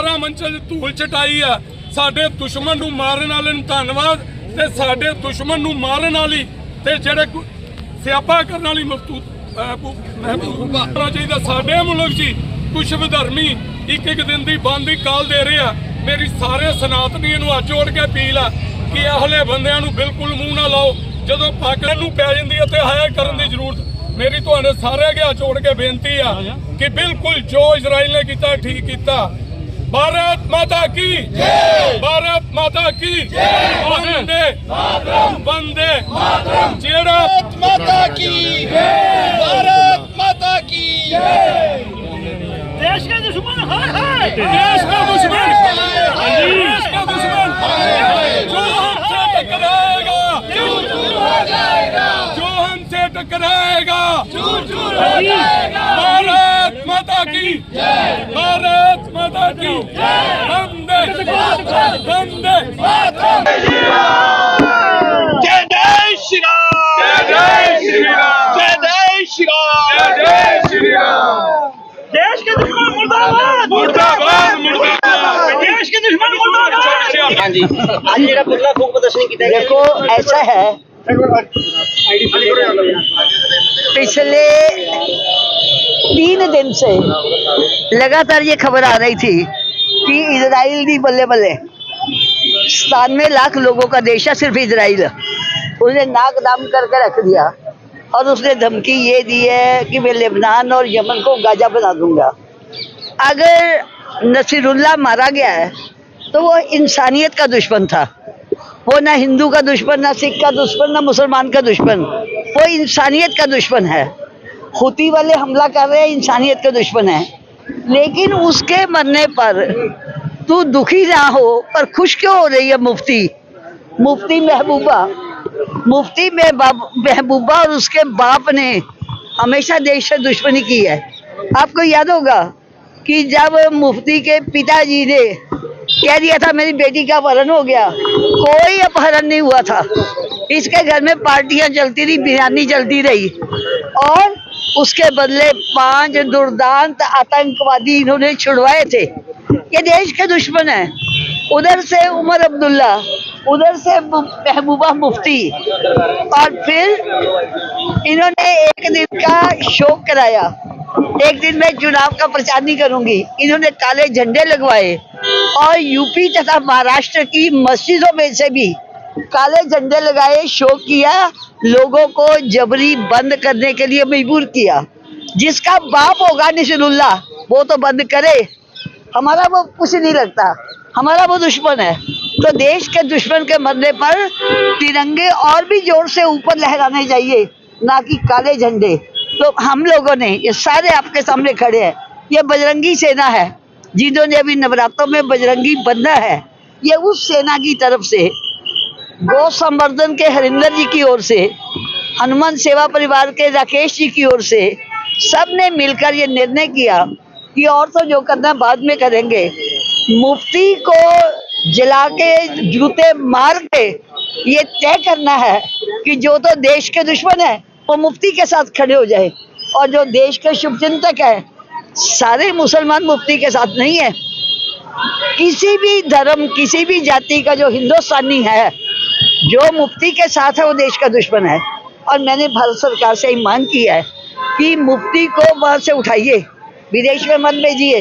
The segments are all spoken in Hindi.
17 ਮੰਚਾਂ 'ਚ ਧੂਲ ਚਟਾਈ ਆ। ਸਾਡੇ ਦੁਸ਼ਮਣ ਨੂੰ ਮਾਰਨ ਵਾਲੇ ਨੂੰ ਧੰਨਵਾਦ ਤੇ ਸਾਡੇ ਦੁਸ਼ਮਣ ਨੂੰ ਮਾਰਨ ਵਾਲੀ ਤੇ ਜਿਹੜੇ ਸਿਆਪਾ ਕਰਨ ਵਾਲੀ ਮਫਤੂਤ ਮਹਿਬੂਬਾ ਚਾਹੀਦਾ। ਸਾਡੇ ਮੁਲਕ 'ਚ ਕੁਛ ਵਿਧਰਮੀ ਇੱਕ ਇੱਕ ਦਿਨ ਦੀ ਬੰਦ ਕਾਲ ਦੇ ਰਹੇ ਆ। ਮੇਰੀ ਸਾਰੇ ਸਨਾਤਨੀਆਂ ਨੂੰ ਹੱਥ ਜੋੜ ਕੇ ਅਪੀਲ ਆ ਕਿ ਇਹਲੇ ਬੰਦਿਆਂ ਨੂੰ ਬਿਲਕੁਲ ਮੂੰਹ ਨਾ ਲਾਓ। ਜਦੋਂ ਪਾਕਿਸਤਾਨ ਨੂੰ ਪੈ ਜਾਂਦੀ ਹੈ ਤੇ ਹਾਇਆ ਕਰਨ ਦੀ ਜ਼ਰੂਰਤ ਮੇਰੀ ਤੁਹਾਡੇ ਸਾਰੇ ਅੱਗੇ ਹੱਥ ਜੋੜ ਕੇ ਬੇਨਤੀ ਆ ਕਿ ਬਿਲਕੁਲ ਜੋ ਇਜ਼ਰਾਈਲ ਨੇ ਕੀਤਾ ਠੀਕ ਕੀਤਾ। भारत माता की जय। भारत माता की जय। वंदे मातरम। वंदे मातरम। जय भारत माता की जय। भारत माता की जय। देश का दुश्मन हर है देश का दुश्मन। देश का दुश्मन। जो हमसे टकराएगा। जो हमसे टकराएगा। भारत माता की जय। भारत माता राम ਦੇਸ਼ ਕੇ ਦੁਸ਼ਮਣ ਮੁਰਦਾਬਾਦ मुर्दाबाद मुर्दाबाद ਦੇਸ਼ ਕੇ ਦੁਸ਼ਮਣ ਮੁਰਦਾਬਾਦ हाँ जी आज जेड़ा पुतला फूक प्रदर्शनी की देखो ऐसा है पिछले तीन दिन से लगातार ये खबर आ रही थी कि इजराइल दी बल्ले बल्ले सतानवे लाख लोगों का देश है सिर्फ इजराइल उसने नाक दाम करके रख दिया और उसने धमकी ये दी है कि मैं लेबनान और यमन को गाजा बना दूँगा। अगर नसीरुल्लाह मारा गया है तो वो इंसानियत का दुश्मन था। वो ना हिंदू का दुश्मन, ना सिख का दुश्मन, ना मुसलमान का दुश्मन। वो इंसानियत का दुश्मन है। खूती वाले हमला कर रहे हैं, इंसानियत का दुश्मन है। लेकिन उसके मरने पर तू दुखी ना हो पर खुश क्यों हो रही है, मुफ्ती? मुफ्ती महबूबा मुफ्ती में महबूबा और उसके बाप ने हमेशा देश से दुश्मनी की है। आपको याद होगा कि जब मुफ्ती के पिताजी ने कह दिया था, मेरी बेटी का अपहरण हो गया, कोई अपहरण नहीं हुआ था। इसके घर में पार्टियाँ चलती रही, बिरयानी चलती रही और उसके बदले पाँच दुर्दांत आतंकवादी इन्होंने छुड़वाए थे। ये देश के दुश्मन है। उधर से उमर अब्दुल्ला उधर से महबूबा मुफ्ती। और फिर इन्होंने एक दिन का शोक कराया। एक दिन मैं चुनाव का प्रचार नहीं करूँगी। इन्होंने काले झंडे लगवाए और यूपी तथा महाराष्ट्र की मस्जिदों में से भी काले झंडे लगाए शो किया, लोगों को जबरी बंद करने के लिए मजबूर किया। जिसका बाप होगा निशरुल्लाह वो तो बंद करे। हमारा वो कुछ नहीं लगता। हमारा वो दुश्मन है। तो देश के दुश्मन के मरने पर तिरंगे और भी ज़ोर से ऊपर लहराने चाहिए, ना कि काले झंडे। तो हम लोगों ने, ये सारे आपके सामने खड़े हैं। ये बजरंगी सेना है, जिन्होंने अभी नवरात्रों में बजरंगी बंधा है। ये उस सेना की तरफ़ से, गौ संवर्धन के हरिंदर जी की ओर से, हनुमान सेवा परिवार के राकेश जी की ओर से सबने मिलकर ये निर्णय किया कि और तो जो करना बाद में करेंगे। मुफ्ती को जला के जूते मार के ये तय करना है कि जो तो देश के दुश्मन है, वो मुफ्ती के साथ खड़े हो जाए। और जो देश के शुभचिंतक है, सारे मुसलमान मुफ्ती के साथ नहीं है। किसी भी धर्म, किसी भी जाति का जो हिंदुस्तानी है, जो मुफ्ती के साथ है, वो देश का दुश्मन है। और मैंने भारत सरकार से ही मांग की है कि मुफ्ती को वहाँ से उठाइए। विदेश में मत भेजिए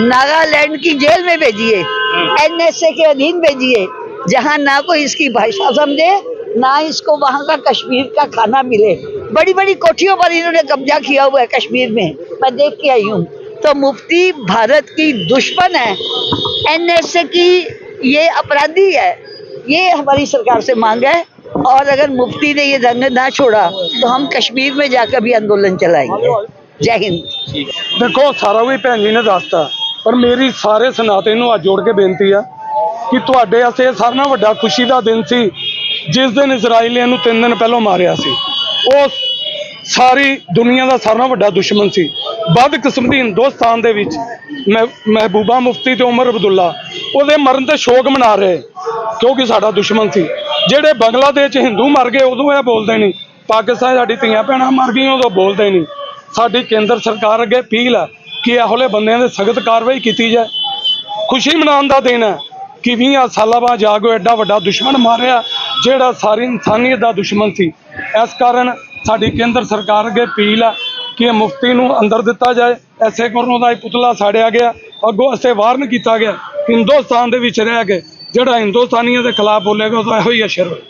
नागालैंड की जेल में भेजिए एनएसए के अधीन भेजिए जहाँ ना कोई इसकी भाषा समझे ना इसको वहाँ का कश्मीर का खाना मिले। बड़ी बड़ी कोठियों पर इन्होंने कब्जा किया हुआ है कश्मीर में। मैं देख के आई हूँ। तो मुफ्ती भारत की दुश्मन है। एनएसए की ये अपराधी है। ये हमारी सरकार से मांग है। और अगर मुफ्ती ने ये रंग ना छोड़ा तो हम कश्मीर में जाकर भी आंदोलन चलाएँगे। ਜੈ ਹਿੰਦ। ਦੇਖੋ ਸਾਰਾ ਵੀ ਭੈਣ ਜੀ ਨੇ ਦੱਸਤਾ, ਪਰ ਮੇਰੀ ਸਾਰੇ ਸਨਾਤੇ ਨੂੰ ਅੱਜ ਜੋੜ ਕੇ ਬੇਨਤੀ ਆ ਕਿ ਤੁਹਾਡੇ ਵਾਸਤੇ ਸਾਰਿਆਂ ਨਾਲੋਂ ਵੱਡਾ ਖੁਸ਼ੀ ਦਾ ਦਿਨ ਸੀ, ਜਿਸ ਦਿਨ ਇਜ਼ਰਾਈਲੀਆਂ ਨੂੰ ਤਿੰਨ ਦਿਨ ਪਹਿਲਾਂ ਮਾਰਿਆ ਸੀ। ਉਹ ਸਾਰੀ ਦੁਨੀਆ ਦਾ ਸਾਰਿਆਂ ਵੱਡਾ ਦੁਸ਼ਮਣ ਸੀ। ਬਦ ਕਿਸਮਤੀ ਹਿੰਦੁਸਤਾਨ ਦੇ ਵਿੱਚ ਮਹਿਬੂਬਾ ਮੁਫਤੀ ਤੇ ਉਮਰ ਅਬਦੁੱਲਾ, ਉਹਦੇ ਮਰਨ ਤੇ ਸ਼ੋਕ ਮਨਾ ਰਹੇ, ਕਿਉਂਕਿ ਸਾਡਾ ਦੁਸ਼ਮਣ ਸੀ। ਜਿਹੜੇ ਬੰਗਲਾਦੇਸ਼ ਹਿੰਦੂ ਮਰ ਗਏ, ਉਦੋਂ ਇਹ ਬੋਲਦੇ ਨਹੀਂ। ਪਾਕਿਸਤਾਨ ਸਾਡੀ ਧੀਆਂ ਭੈਣਾਂ ਮਰ ਗਈਆਂ, ਉਦੋਂ ਬੋਲਦੇ ਨਹੀਂ। ਸਾਡੀ ਕੇਂਦਰ ਸਰਕਾਰ ਅੱਗੇ ਅਪੀਲ ਹੈ ਕਿ ਇਹੋ ਜਿਹੇ ਬੰਦਿਆਂ ਦੇ ਸਖਤ ਕਾਰਵਾਈ ਕੀਤੀ ਜਾਏ। ਖੁਸ਼ੀ ਮਨਾਉਣ ਦਾ ਦਿਨ ਹੈ ਕਿ 20 ਸਾਲਾਂ ਬਾਅਦ ਜਾ ਕੇ ਐਡਾ ਵੱਡਾ ਦੁਸ਼ਮਣ ਮਾਰਿਆ ਜਿਹੜਾ ਸਾਰੀ ਇਨਸਾਨੀਅਤ ਦਾ ਦੁਸ਼ਮਣ ਸੀ। ਇਸ ਕਾਰਨ ਸਾਡੀ ਕੇਂਦਰ ਸਰਕਾਰ ਅੱਗੇ ਅਪੀਲ ਹੈ ਕਿ ਮੁਫਤੀ ਨੂੰ ਅੰਦਰ ਦਿੱਤਾ ਜਾਏ। ਐਸੇ ਕਰਨ ਦਾ ਇਹ ਪੁਤਲਾ ਸਾੜਿਆ ਗਿਆ। ਅੱਗੋਂ ਅਸੇ ਵਾਰਨ ਕੀਤਾ ਗਿਆ। ਹਿੰਦੁਸਤਾਨ ਦੇ ਵਿੱਚ ਰਹਿ ਕੇ ਜਿਹੜਾ ਹਿੰਦੁਸਤਾਨੀਆਂ ਦੇ ਖਿਲਾਫ ਬੋਲੇਗਾ ਉਹਦਾ ਇਹੋ ਹੀ ਅਸ਼ਰ ਹੋਏ